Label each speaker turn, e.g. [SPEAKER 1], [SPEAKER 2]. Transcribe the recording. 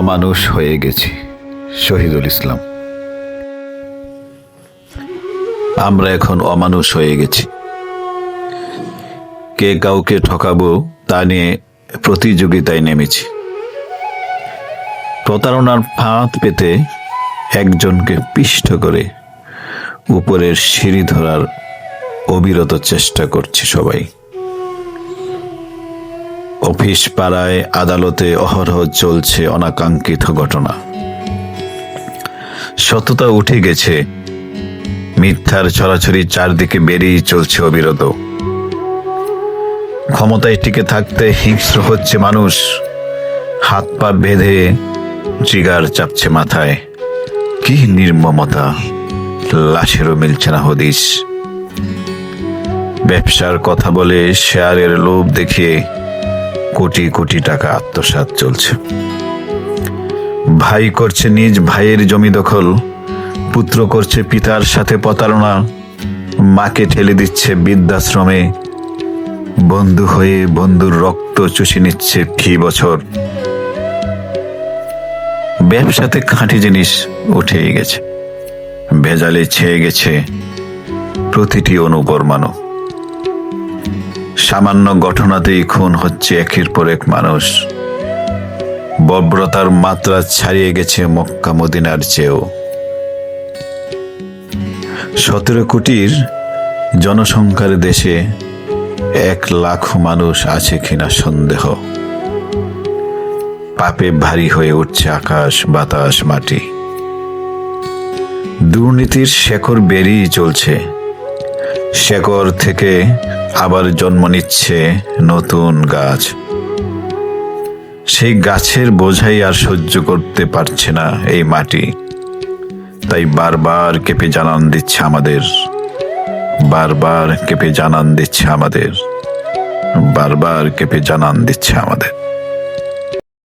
[SPEAKER 1] অমানুষ হয়ে গেছি, শহীদুল ইসলাম। আমরা এখন অমানুষ হয়ে গেছি। কে কাউকে ঠকাবো তা নিয়ে প্রতিযোগিতায় নেমেছি। প্রতারণার ফাঁদ পেতে একজনকে পিষ্ট করে উপরের সিঁড়ি ধরার অবিরত চেষ্টা করছি সবাই। অফিস পাড়ায় আদালতে অহরহ চলছে অনাকাঙ্ক্ষিত ঘটনা। সততা উঠে গেছে। মিথ্যার ছড়াছড়ি চারদিকে বেরিয়ে চলছে অবিরত। ক্ষমতায় টিকে থাকতে হিংস্র হচ্ছে মানুষ। হাত পা বেঁধে জিগার চাপছে মাথায়। কি নির্মমতা। লাশেরও মিলছে না হদিস ব্যবসার কথা বলে শেয়ারের লোভ দেখিয়ে কোটি কোটি টাকা আত্মসাৎ চলছে। ভাই করছে নিজ ভাইয়ের জমি দখল, পুত্র করছে পিতার সাথে প্রতারণা, মাকে ঠেলে দিচ্ছে বৃদ্ধাশ্রমে, বন্ধু হয়ে বন্ধুর রক্ত চুষে নিচ্ছে ফি বছর। ব্যবসাতে খাঁটি জিনিস উঠেই গেছে, ভেজালে ছেয়ে গেছে প্রতিটি অনুপরমাণু সামান্য ঘটনাতেই খুন হচ্ছে একের পর এক মানুষ। বর্বরতার মাত্রা ছাড়িয়ে গেছে মক্কা মদিনার চেয়েও। সতেরো কোটির জনসংখ্যার দেশে এক লাখ মানুষ আছে কিনা সন্দেহ। পাপে ভারী হয়ে উঠছে আকাশ, বাতাস, মাটি। দুর্নীতির শেকড় বেরিয়ে চলছে। শেকড় থেকে আবার জন্ম নিচ্ছে নতুন গাছ। সেই গাছের বোঝাই আর সহ্য করতে পারছে না এই মাটি। তাই বারবার কেঁপে জানান দিচ্ছে আমাদের। বারবার কেঁপে জানান দিচ্ছে আমাদের। বারবার কেঁপে জানান দিচ্ছে আমাদের।